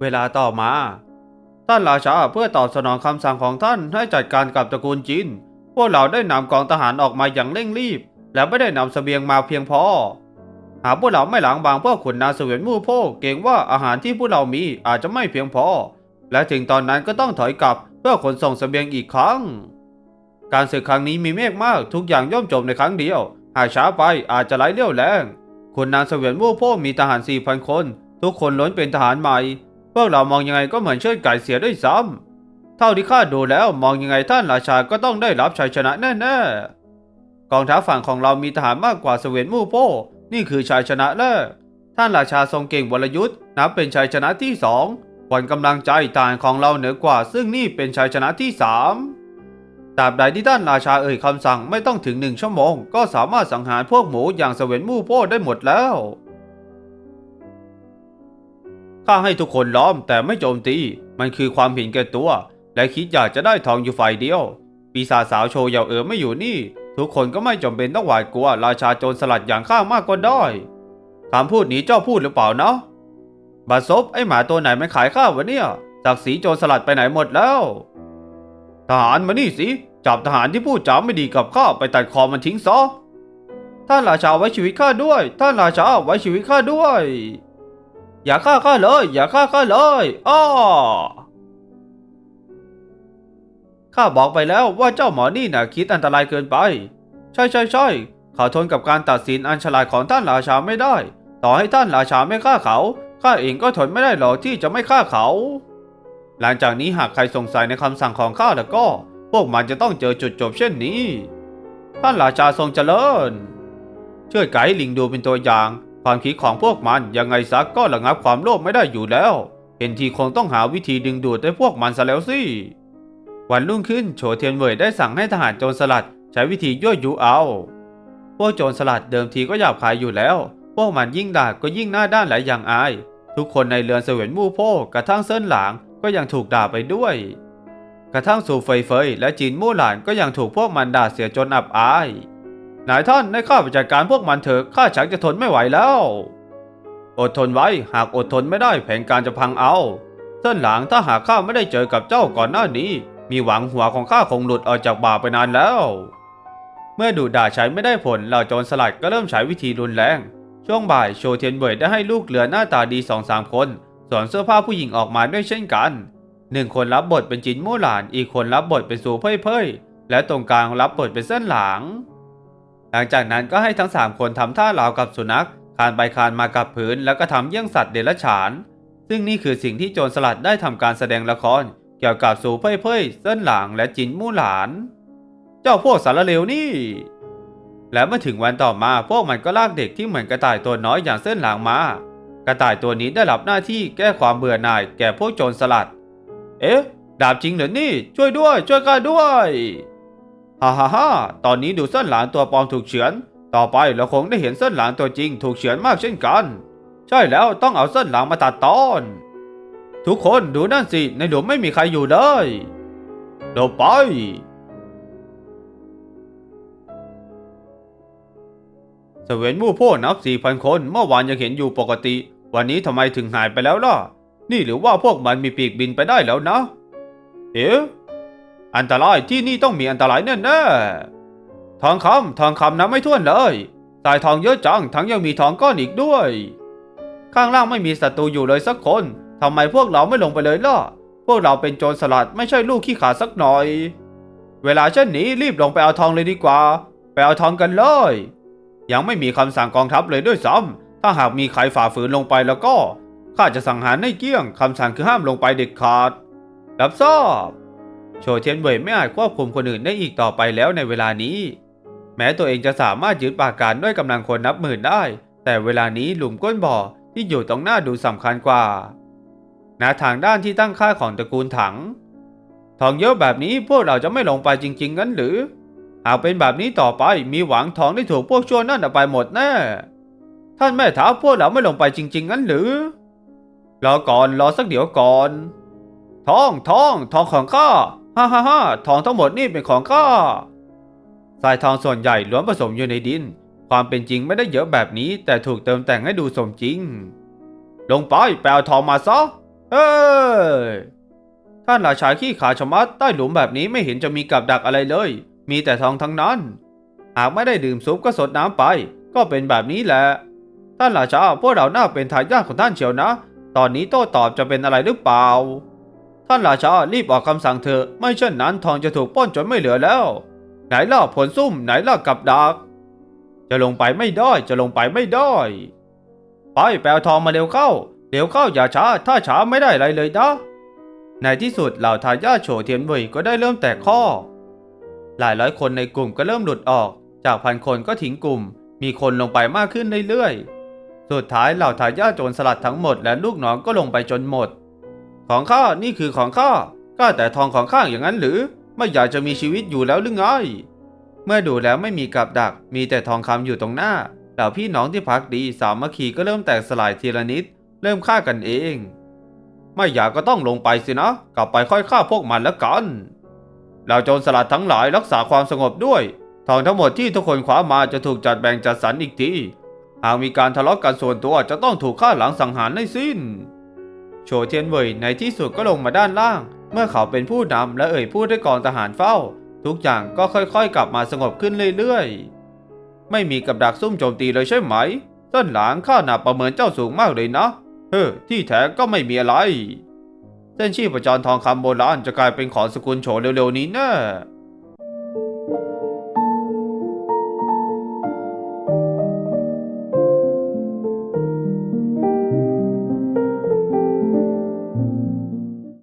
เวลาต่อมา ท่านราชาเพื่อตอบสนองคำสั่งของท่านให้จัดการกับตระกูลจิน พวกเราได้นำกองทหารออกมาอย่างเร่งรีบ และไม่ได้นำเสบียงมาเพียงพอ หากพวกเราไม่หลังบางเพวกขุนนางเสวียนมู่โพกเกรงว่าอาหารที่พวกเรามีอาจจะไม่เพียงพอ และถึงตอนนั้นก็ต้องถอยกลับเพื่อขนส่งเสบียงอีกครั้ง การศึกครั้งนี้มีเมฆมากทุกอย่างย่อมจบในครั้งเดียว หากช้าไปอาจจะไร้เรี่ยวแรงขุนนางเสวียนมู่โพกมีทหารสี่พันคน ทุกคนล้นเป็นทหารใหม่ พวกเรามองยังไงก็เหมือนเชิดไก่เสียด้วยซ้ำเท่าที่ข้าดูแล้วมองยังไงท่านราชาก็ต้องได้รับชัยชนะแน่ๆ กองทัพฝั่งของเรามีทหารมากกว่าเสวียนมู่โป้นี่คือชัยชนะแรกท่านราชาทรงเก่งวรยุทธ์นับเป็นชัยชนะที่สองขวัญกำลังใจทหารของเราเหนือกว่า ซึ่งนี่เป็นชัยชนะที่สามตราบใดที่ท่านราชาเอ่ยคำสั่งไม่ต้องถึงหนึ่งชั่วโมง ก็สามารถสังหารพวกหมูอย่างเสวียนมู่โป้ได้หมดแล้ว ข้าให้ทุกคนล้อมแต่ไม่โจมตี มันคือความเห็นแก่ตัว และคิดอยากจะได้ทองอยู่ฝ่ายเดียว ปีศาจสาวโชว์เยาเอ๋อไม่อยู่นี่ ทุกคนก็ไม่จำเป็นต้องหวาดกลัว ราชาโจรสลัดอย่างข้ามากก็ได้คำพูดนี้เจ้าพูดหรือเปล่าเนาะบาซบไอหมาตัวไหนมันขายข้าววะเนี่ยศักดิ์ศรีโจรสลัดไปไหนหมดแล้ว ทหารมานี่สิ จับทหารที่พูดจาไม่ดีกับข้าไปตัดคอมันทิ้งซะท่านราชาไว้ชีวิตข้าด้วย ท่านราชาไว้ชีวิตข้าด้วย อย่าฆ่าข้าเลย อย่าฆ่าข้าเลยอ้อข้าบอกไปแล้วว่าเจ้าหมอนี่น่ะคิดอันตรายเกินไป ใช่ใช่ใช่เขาทนกับการตัดสินอันฉลาดของท่านราชาไม่ได้ ต่อให้ท่านราชาไม่ฆ่าเขาข้าเองก็ทนไม่ได้หรอกที่จะไม่ฆ่าเขา หลังจากนี้หากใครสงสัยในคำสั่งของข้าแล้วก็ พวกมันจะต้องเจอจุดจบเช่นนี้ ท่านราชาทรงเจริญ ช่วยไกด์ลิงดูเป็นตัวอย่าง ความคิดของพวกมันยังไงซักก็ระงับความโลภไม่ได้อยู่แล้ว เห็นทีคงต้องหาวิธีดึงดูดให้พวกมันซะแล้วสิ วันรุ่งขึ้นโฉเทียนเหวยได้สั่งให้ทหารโจรสลัดใช้วิธียั่วยุเอา พวกโจรสลัดเดิมทีก็หยาบคายอยู่แล้ว พวกมันยิ่งด่าก็ยิ่งหน้าด้านและอย่างอาย ทุกคนในเรือนเสวียนมู่โพกระทั่งเส้นหลางก็ยังถูกด่าไปด้วย กระทั่งสู่เฟยเฟยและจีนมู่หลานก็ยังถูกพวกมันด่าเสียจนอับอาย นายท่านได้ข้าไปจัดการพวกมันเถอะข้าชักจะทนไม่ไหวแล้ว อดทนไว้หากอดทนไม่ได้แผนการจะพังเอาเส้นหลังถ้าหากข้าไม่ได้เจอกับเจ้าก่อนหน้านี้ มีหวังหัวของข้าคงหลุดออกจากบ่าไปนานแล้ว เมื่อดูด่าใช้ไม่ได้ผลเหล่าโจรสลัดก็เริ่มใช้วิธีรุนแรง ช่วงบ่ายโชเทียนเบยได้ให้ลูกเรือหน้าตาดีสองสามคนสวมเสื้อผ้าผู้หญิงออกมาด้วยเช่นกันหนึ่งคนรับบทเป็นจินมู่หลาน อีกคนรับบทเป็นสูเพ่ยเพ่ยและตรงกลางรับบทเป็นเส้นหลาง หลังจากนั้นก็ให้ทั้งสามคนทำท่าราวกับสุนัขคานไปคานมากับพื้น แล้วก็ทำเยี่ยงสัตว์เดรัจฉาน ซึ่งนี่คือสิ่งที่โจรสลัดได้ทำการแสดงละคร เกี่ยวกับสูเพ่ยเพ่ยเส้นหลางและจินมู่หลาน เจ้าพวกสารเลวนี่ และเมื่อถึงวันต่อมาพวกมันก็ลากเด็กที่เหมือนกระต่ายตัวน้อยอย่างเส้นหลางมากระต่ายตัวนี้ได้รับหน้าที่แก้ความเบื่อหน่ายแก่พวกโจรสลัด เอ๊ะ ดาบจริงเหรอนี่ ช่วยด้วย ช่วยข้าด้วย ฮ่าฮ่าฮ่าตอนนี้ดูเส้นหลานตัวปลอมถูกเฉือน ต่อไปเราคงได้เห็นเส้นหลานตัวจริงถูกเฉือนมากเช่นกัน ใช่แล้วต้องเอาเส้นหลางมาตัดตอน ทุกคนดูนั่นสิ ในหลุมไม่มีใครอยู่เลยเดี๋ยวไปเสวนมู่โพนับสี่พันคน เมื่อวานยังเห็นอยู่ปกติ วันนี้ทำไมถึงหายไปแล้วล่ะ นี่หรือว่าพวกมันมีปีกบินไปได้แล้วนะ เอ๊ะ อันตรายที่นี่ต้องมีอันตรายแน่ๆทองคำทองคำนับไม่ถ้วนเลยสายทองเยอะจังทั้งยังมีทองก้อนอีกด้วย ข้างล่างไม่มีศัตรูอยู่เลยสักคนทำไมพวกเราไม่ลงไปเลยล่ะ พวกเราเป็นโจรสลัดไม่ใช่ลูกขี้ขาสักหน่อย เวลาเช่นนี้รีบลงไปเอาทองเลยดีกว่า ไปเอาทองกันเลย ยังไม่มีคำสั่งกองทัพเลยด้วยซ้ำถ้าหากมีใครฝ่าฝืนลงไปแล้วก็ข้าจะสั่งหารให้เกี้ยงคำสั่งคือห้ามลงไปเด็ดขาด รับทราบ โชเทียนเว่ยไม่อาจควบคุมคนอื่นได้อีกต่อไปแล้วในเวลานี้ แม้ตัวเองจะสามารถยึดปากการด้วยกำลังคนนับหมื่นได้ แต่เวลานี้หลุมก้นบ่อที่อยู่ตรงหน้าดูสำคัญกว่าณทางด้านที่ตั้งค่าของตระกูลถัง ทองเยอะแบบนี้พวกเราจะไม่ลงไปจริง ๆ งั้นหรือหากเป็นแบบนี้ต่อไปมีหวังทองได้ถูกพวกชั่วนั่นเอาไปหมดแน่ท่านแม่ท้าพวกเราไม่ลงไปจริง ๆ งั้นหรือรอก่อนรอสักเดี๋ยวก่อน ทองทองทองของข้า ฮ่าฮ่าฮ่าทองทั้งหมดนี่เป็นของข้าทรายทองส่วนใหญ่ล้วนผสมอยู่ในดิน ความเป็นจริงไม่ได้เยอะแบบนี้ แต่ถูกเติมแต่งให้ดูสมจริง ลงไปไปเอาทองมาซะ เอ้ยท่านราชาขี้ขาชมัดใต้หลุมแบบนี้ไม่เห็นจะมีกับดักอะไรเลย มีแต่ทองทั้งนั้น หากไม่ได้ดื่มซุปก็สดน้ำไป ก็เป็นแบบนี้แหละ ท่านราชาพวกเราน่าเป็นทายาทของท่านเชียวนะ ตอนนี้โต้ตอบจะเป็นอะไรหรือเปล่า ท่านราชารีบออกคำสั่งเถอะ ไม่เช่นนั้นทองจะถูกป้นจนไม่เหลือแล้ว ไหนล่ะผลซุ่มไหนล่ะกับดัก จะลงไปไม่ได้จะลงไปไม่ได้ ไปแปลทองมาเร็วเข้าเดี๋ยวเข้าอย่าช้า ถ้าช้าไม่ได้อะไรเลยนะ ในที่สุดเหล่าทายาทโฉเทียนเว่ยก็ได้เริ่มแตกข้อ หลายร้อยคนในกลุ่มก็เริ่มหลุดออก จากพันคนก็ทิ้งกลุ่ม มีคนลงไปมากขึ้นเรื่อยๆ สุดท้ายเหล่าทายาทโจรสลัดทั้งหมดและลูกน้องก็ลงไปจนหมด ของข้านี่คือของข้าข้าแต่ทองของข้าอย่างนั้นหรือ ไม่อยากจะมีชีวิตอยู่แล้วหรือไงเมื่อดูแล้วไม่มีกับดัก มีแต่ทองคำอยู่ตรงหน้าเหล่าพี่น้องที่พักดีสามัคคีก็เริ่มแตกสลายทีละนิด เริ่มฆ่ากันเอง ไม่อยากก็ต้องลงไปสินะ กลับไปค่อยฆ่าพวกมันแล้วกันเหล่าโจรสลัดทั้งหลายรักษาความสงบด้วย ทองทั้งหมดที่ทุกคนคว้ามาจะถูกจัดแบ่งจัดสรรอีกทีหากมีการทะเลาะกันส่วนตัวจะต้องถูกฆ่าหลังสังหารให้สิ้น โฉเทียนเว่ยในที่สุดก็ลงมาด้านล่าง เมื่อเขาเป็นผู้นำและเอ่ยพูดให้กองทหารเฝ้า ทุกอย่างก็ค่อยๆ กลับมาสงบขึ้นเรื่อยๆ ไม่มีกับดักซุ่มโจมตีเลยใช่ไหมต้นหลางข้าหนาประเมินเจ้าสูงมากเลยนะเฮ้อที่แท้ก็ไม่มีอะไรเส้นชีพจรทองคำโบราณจะกลายเป็นของสกุลโฉเร็วๆนี้แน่